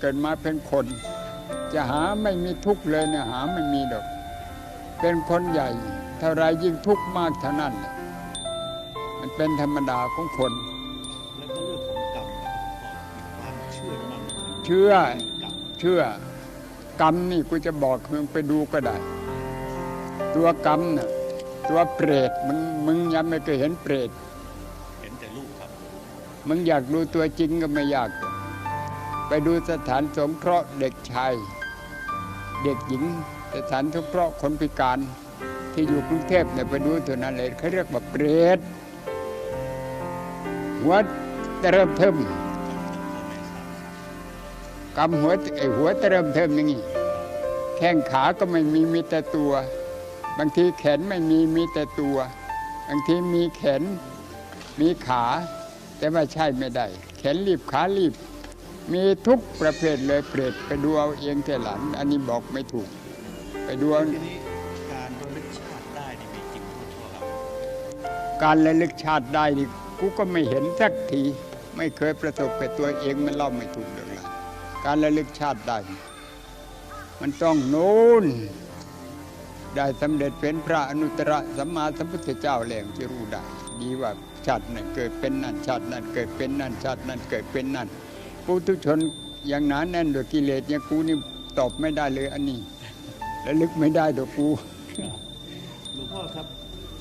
เกิดมาเป็นคน จะหาไม่มีทุกข์เลยเนี่ยหาไม่มีดอก เป็นคนใหญ่ เท่าไรยิ่งทุกข์มากเท่านั้นแหละมันเป็นธรรมดาของคนแล้วก็เรื่องของกรรมนะครับมีความเชื่อมั่นเชื่อกรรมเชื่อกรรมนี่กูจะบอกมึงไปดูก็ได้ ตัวกรรมน่ะตัวเปรตมึงมึงยังไม่เคยเห็นเปรตเห็นแต่รูปครับ มึงอยากดูตัวจริงก็ไม่ยากหรอก ไปดูสถานสงเคราะห์เด็กชาย เด็กหญิงสถานสงเคราะห์คนพิการที่อยู่กรุงเทพเนี่ยไปดูตัวนั้นเลยเขาเรียกว่าเปรตหัวเริ่มเทิมกำหัวไอหัวเริ่มเทิมอย่างนี้แข้งขาก็ไม่มีมีแต่ตัว บางทีแขนไม่มีมีแต่ตัว บางทีมีแขนมีขา แต่ว่าใช่ไม่ได้ แขนรีบขารีบ มีทุกประเภทเลยเปรตไปดูเอาเองแต่หลัง อันนี้บอกไม่ถูก ไปดูเอาการระลึกชาติได้นี่มีจริงหรือเปล่าครับการระลึกชาติได้นี่กูก็ไม่เห็นสักที ไม่เคยประสบกับตัวเองมันเล่าไม่ถูกเลยล่ะการระลึกชาติได้ มันต้องโน้นได้สำเร็จเป็นพระอนุตตรสัมมาสัมพุทธเจ้าแล้วจะรู้ได้ ดีว่าชาตินั้นเกิดเป็นนั่นชาตินั้นเกิดเป็นนั่นชาตินั้นเกิดเป็นนั่น ปุถุชนอย่างหนาแน่นด้วยกิเลสอย่างกูนี่ตอบไม่ได้เลยอันนี้ระลึกไม่ได้ดอกกูหลวงพ่อครับ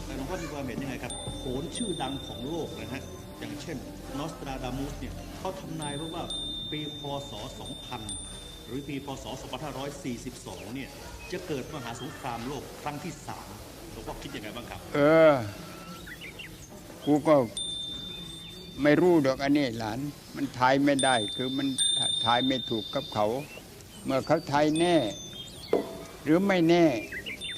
แต่หลวงพ่อมีความเห็นยังไงครับโขนชื่อดังของโลกนะฮะอย่างเช่นนอสตราดามุสเนี่ยเขาทำนายไว้ว่าปีพศ 2000 หรือปีพศ 2542 เนี่ยจะเกิดมหาสงครามโลกครั้งที่สามหลวงพ่อคิดยังไงบ้างครับ เออ กูก็ ไม่รู้ดอกอันนี้หลาน มันทายไม่ได้ คือมันทายไม่ถูกกับเขา เมื่อเขาทายแน่ หรือไม่แน่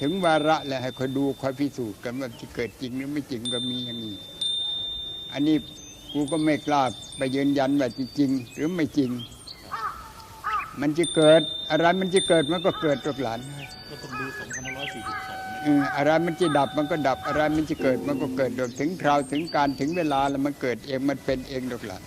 ถึงวาระแล้วให้คอยดูคอยพิสูจน์กันว่าที่เกิดจริงหรือไม่จริงก็มีอย่างนี้ อันนี้กูก็ไม่กล้าไปยืนยันว่าจริง หรือไม่จริง มันจะเกิดอะไรมันจะเกิดมันก็เกิดตัวหลานก็ต้องดู2542นะเออ อะไรมันจะดับมันก็ดับอะไรมันจะเกิดมันก็เกิดโดยถึงคราวถึงการถึงเวลาแล้วมันเกิดเองมันเป็นเองดอกหละ